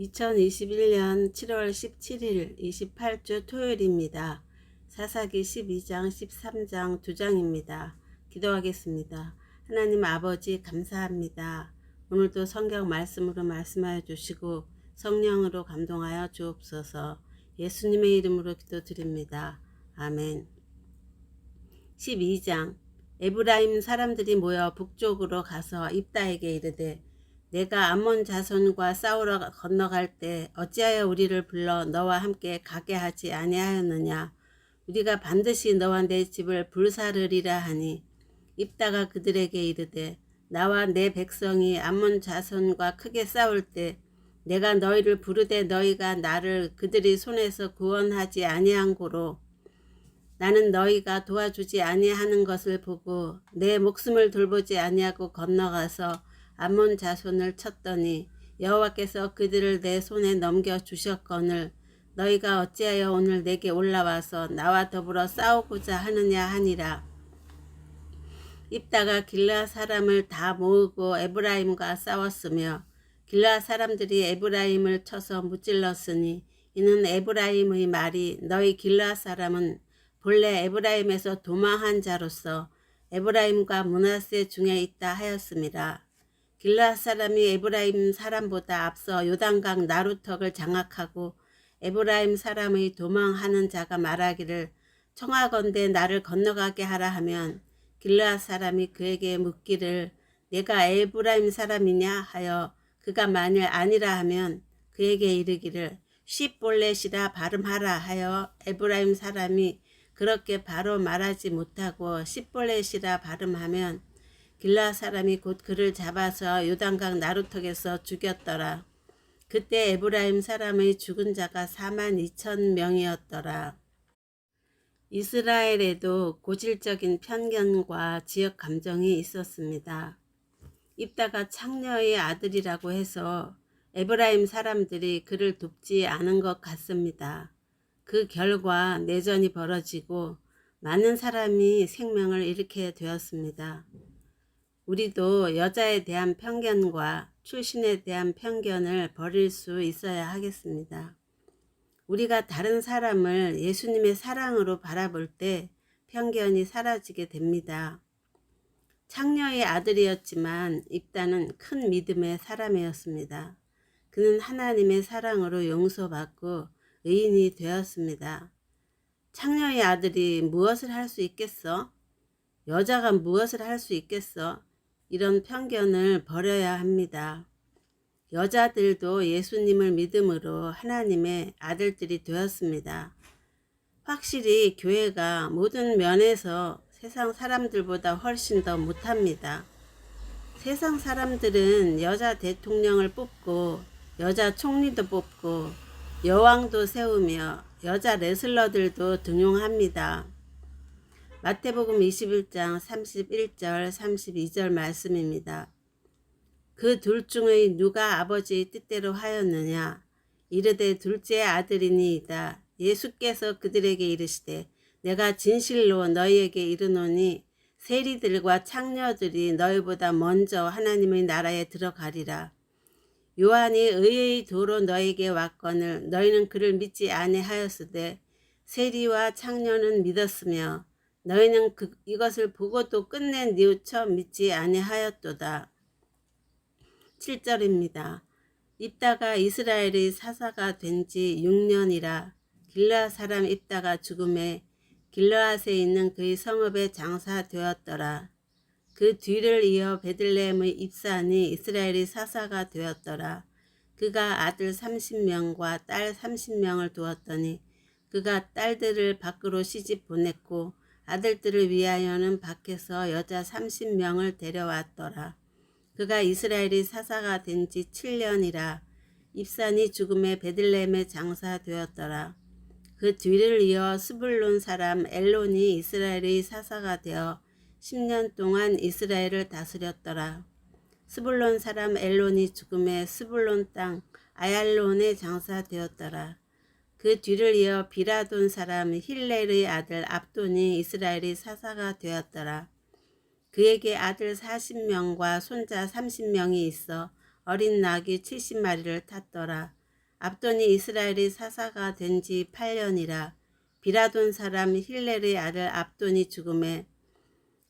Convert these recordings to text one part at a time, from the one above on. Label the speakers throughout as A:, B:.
A: 2021년 7월 17일 28주 토요일입니다. 사사기 12장 13장 2장입니다. 기도하겠습니다. 하나님 아버지 감사합니다. 오늘도 성경 말씀으로 말씀하여 주시고 성령으로 감동하여 주옵소서 예수님의 이름으로 기도드립니다. 아멘 12장 에브라임 사람들이 모여 북쪽으로 가서 입다에게 이르되 내가 암몬 자손과 싸우러 건너갈 때 어찌하여 우리를 불러 너와 함께 가게 하지 아니하였느냐? 우리가 반드시 너와 내 집을 불사르리라 하니 입다가 그들에게 이르되 나와 내 백성이 암몬 자손과 크게 싸울 때 내가 너희를 부르되 너희가 나를 그들이 손에서 구원하지 아니한 고로 나는 너희가 도와주지 아니하는 것을 보고 내 목숨을 돌보지 아니하고 건너가서 암몬 자손을 쳤더니 여호와께서 그들을 내 손에 넘겨 주셨거늘 너희가 어찌하여 오늘 내게 올라와서 나와 더불어 싸우고자 하느냐 하니라 입다가 길라 사람을 다 모으고 에브라임과 싸웠으며 길라 사람들이 에브라임을 쳐서 무찔렀으니 이는 에브라임의 말이 너희 길라 사람은 본래 에브라임에서 도망한 자로서 에브라임과 문하세 중에 있다 하였습니다. 길라 사람이 에브라임 사람보다 앞서 요단강 나루턱을 장악하고 에브라임 사람의 도망하는 자가 말하기를 청하건대 나를 건너가게 하라 하면 길라 사람이 그에게 묻기를 내가 에브라임 사람이냐 하여 그가 만일 아니라 하면 그에게 이르기를 시볼렛이라 발음하라 하여 에브라임 사람이 그렇게 바로 말하지 못하고 시볼렛이라 발음하면 길라 사람이 곧 그를 잡아서 요단강 나루턱에서 죽였더라. 그때 에브라임 사람의 죽은 자가 4만 2천 명이었더라. 이스라엘에도 고질적인 편견과 지역 감정이 있었습니다. 입다가 창녀의 아들이라고 해서 에브라임 사람들이 그를 돕지 않은 것 같습니다. 그 결과 내전이 벌어지고 많은 사람이 생명을 잃게 되었습니다. 우리도 여자에 대한 편견과 출신에 대한 편견을 버릴 수 있어야 하겠습니다. 우리가 다른 사람을 예수님의 사랑으로 바라볼 때 편견이 사라지게 됩니다. 창녀의 아들이었지만 입다는 큰 믿음의 사람이었습니다. 그는 하나님의 사랑으로 용서받고 의인이 되었습니다. 창녀의 아들이 무엇을 할 수 있겠어? 여자가 무엇을 할 수 있겠어? 이런 편견을 버려야 합니다. 여자들도 예수님을 믿음으로 하나님의 아들들이 되었습니다. 확실히 교회가 모든 면에서 세상 사람들보다 훨씬 더 못합니다. 세상 사람들은 여자 대통령을 뽑고 여자 총리도 뽑고 여왕도 세우며 여자 레슬러들도 등용합니다. 마태복음 21장 31절 32절 말씀입니다. 그 둘 중의 누가 아버지의 뜻대로 하였느냐 이르되 둘째 아들이니이다. 예수께서 그들에게 이르시되 내가 진실로 너희에게 이르노니 세리들과 창녀들이 너희보다 먼저 하나님의 나라에 들어가리라. 요한이 의의 도로 너에게 왔거늘 너희는 그를 믿지 아니하였으되 세리와 창녀는 믿었으며 너희는 그, 이것을 보고도 끝내 뉘우쳐 믿지 아니하였도다. 7절입니다. 입다가 이스라엘의 사사가 된 지 6년이라 길라 사람 입다가 죽음에 길라앗에 있는 그의 성읍에 장사되었더라. 그 뒤를 이어 베들레헴의 입산이 이스라엘의 사사가 되었더라. 그가 아들 30명과 딸 30명을 두었더니 그가 딸들을 밖으로 시집 보냈고 아들들을 위하여는 밖에서 여자 30명을 데려왔더라. 그가 이스라엘이 사사가 된 지 7년이라 입산이 죽음에 베들레헴에 장사되었더라. 그 뒤를 이어 스불론 사람 엘론이 이스라엘의 사사가 되어 10년 동안 이스라엘을 다스렸더라. 스불론 사람 엘론이 죽음에 스불론 땅 아얄론에 장사되었더라. 그 뒤를 이어 비라돈 사람 힐렐의 아들 압돈이 이스라엘의 사사가 되었더라. 그에게 아들 40명과 손자 30명이 있어 어린 낙이 70마리를 탔더라. 압돈이 이스라엘의 사사가 된 지 8년이라 비라돈 사람 힐렐의 아들 압돈이 죽음에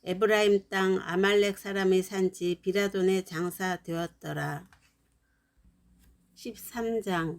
A: 에브라임 땅 아말렉 사람의 산지 비라돈에 장사되었더라. 13장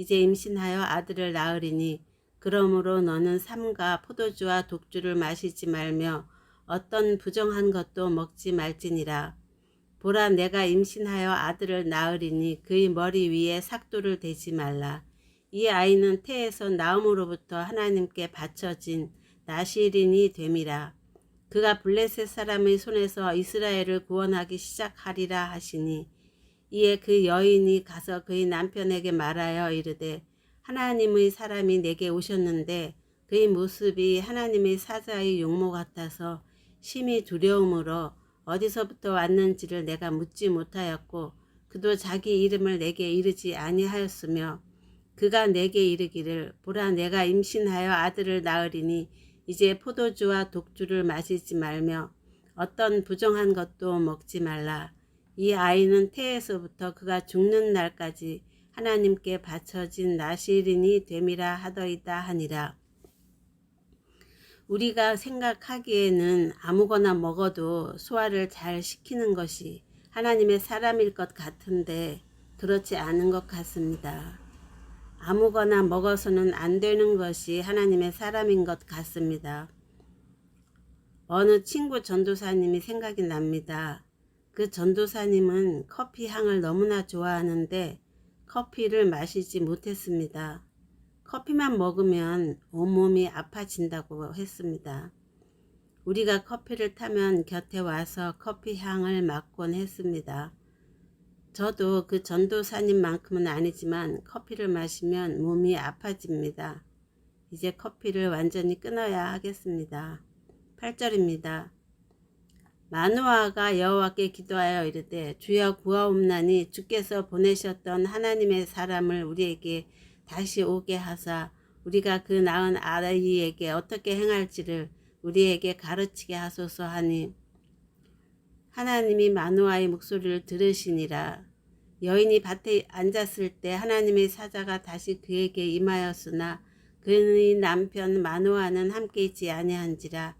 A: 이제 임신하여 아들을 낳으리니 그러므로 너는 삼가 포도주와 독주를 마시지 말며 어떤 부정한 것도 먹지 말지니라 보라 내가 임신하여 아들을 낳으리니 그의 머리 위에 삭도를 대지 말라 이 아이는 태에서 나음으로부터 하나님께 바쳐진 나시린이 됨이라. 그가 블레셋 사람의 손에서 이스라엘을 구원하기 시작하리라 하시니 이에 그 여인이 가서 그의 남편에게 말하여 이르되 하나님의 사람이 내게 오셨는데 그의 모습이 하나님의 사자의 용모 같아서 심히 두려움으로 어디서부터 왔는지를 내가 묻지 못하였고 그도 자기 이름을 내게 이르지 아니하였으며 그가 내게 이르기를 보라 내가 임신하여 아들을 낳으리니 이제 포도주와 독주를 마시지 말며 어떤 부정한 것도 먹지 말라. 이 아이는 태에서부터 그가 죽는 날까지 하나님께 바쳐진 나시린이 됨이라 하더이다 하니라. 우리가 생각하기에는 아무거나 먹어도 소화를 잘 시키는 것이 하나님의 사람일 것 같은데 그렇지 않은 것 같습니다. 아무거나 먹어서는 안 되는 것이 하나님의 사람인 것 같습니다. 어느 친구 전도사님이 생각이 납니다. 그 전도사님은 커피 향을 너무나 좋아하는데 커피를 마시지 못했습니다. 커피만 먹으면 온몸이 아파진다고 했습니다. 우리가 커피를 타면 곁에 와서 커피 향을 맡곤 했습니다. 저도 그 전도사님만큼은 아니지만 커피를 마시면 몸이 아파집니다. 이제 커피를 완전히 끊어야 하겠습니다. 8절입니다. 마누아가 여호와께 기도하여 이르되 주여 구하옵나니 주께서 보내셨던 하나님의 사람을 우리에게 다시 오게 하사 우리가 그 낳은 아이에게 어떻게 행할지를 우리에게 가르치게 하소서 하니 하나님이 마누아의 목소리를 들으시니라. 여인이 밭에 앉았을 때 하나님의 사자가 다시 그에게 임하였으나 그의 남편 마누아는 함께 있지 아니한지라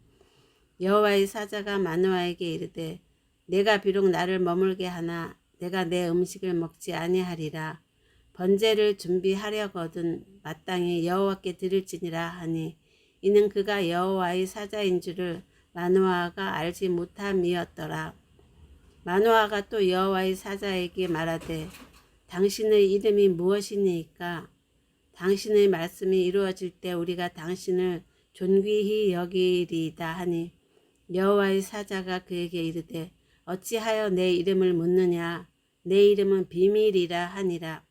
A: 여호와의 사자가 마누아에게 이르되 내가 비록 나를 머물게 하나 내가 내 음식을 먹지 아니하리라 번제를 준비하려거든 마땅히 여호와께 드릴지니라 하니 이는 그가 여호와의 사자인 줄을 마누아가 알지 못함이었더라. 마누아가 또 여호와의 사자에게 말하되 당신의 이름이 무엇이니까 당신의 말씀이 이루어질 때 우리가 당신을 존귀히 여기리이다 하니 여호와의 사자가 그에게 이르되 어찌하여 내 이름을 묻느냐? 내 이름은 비밀이라 하니라.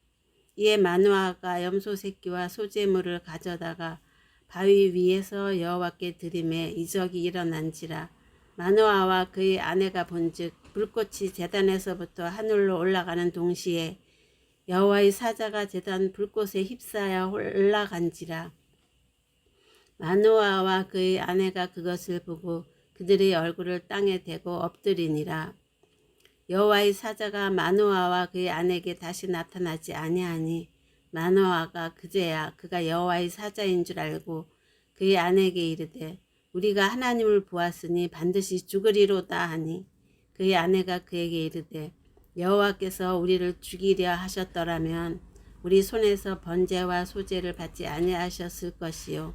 A: 이에 마누아가 염소 새끼와 소재물을 가져다가 바위 위에서 여호와께 드림에 이적이 일어난지라. 마누아와 그의 아내가 본즉 불꽃이 재단에서부터 하늘로 올라가는 동시에 여호와의 사자가 제단 불꽃에 휩싸여 올라간지라. 마노아와 그의 아내가 그것을 보고 그들의 얼굴을 땅에 대고 엎드리니라. 여호와의 사자가 마노아와 그의 아내에게 다시 나타나지 아니하니 마노아가 그제야 그가 여호와의 사자인 줄 알고 그의 아내에게 이르되 우리가 하나님을 보았으니 반드시 죽으리로다 하니 그의 아내가 그에게 이르되 여호와께서 우리를 죽이려 하셨더라면 우리 손에서 번제와 소제를 받지 아니하셨을 것이요.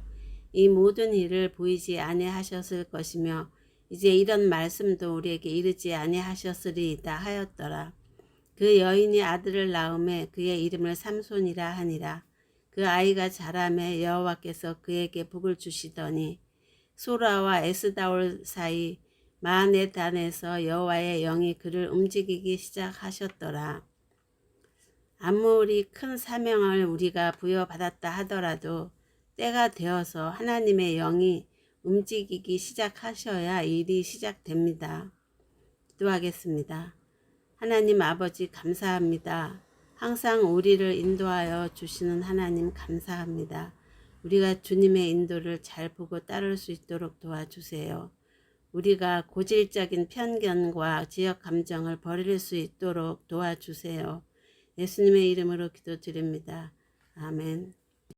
A: 이 모든 일을 보이지 아니하셨을 것이며 이제 이런 말씀도 우리에게 이르지 아니하셨으리이다 하였더라. 그 여인이 아들을 낳음에 그의 이름을 삼손이라 하니라. 그 아이가 자라매 여호와께서 그에게 복을 주시더니 소라와 에스다올 사이 마네 단에서 여호와의 영이 그를 움직이기 시작하셨더라. 아무리 큰 사명을 우리가 부여받았다 하더라도 때가 되어서 하나님의 영이 움직이기 시작하셔야 일이 시작됩니다. 기도하겠습니다. 하나님 아버지 감사합니다. 항상 우리를 인도하여 주시는 하나님 감사합니다. 우리가 주님의 인도를 잘 보고 따를 수 있도록 도와주세요. 우리가 고질적인 편견과 지역 감정을 버릴 수 있도록 도와주세요. 예수님의 이름으로 기도드립니다. 아멘.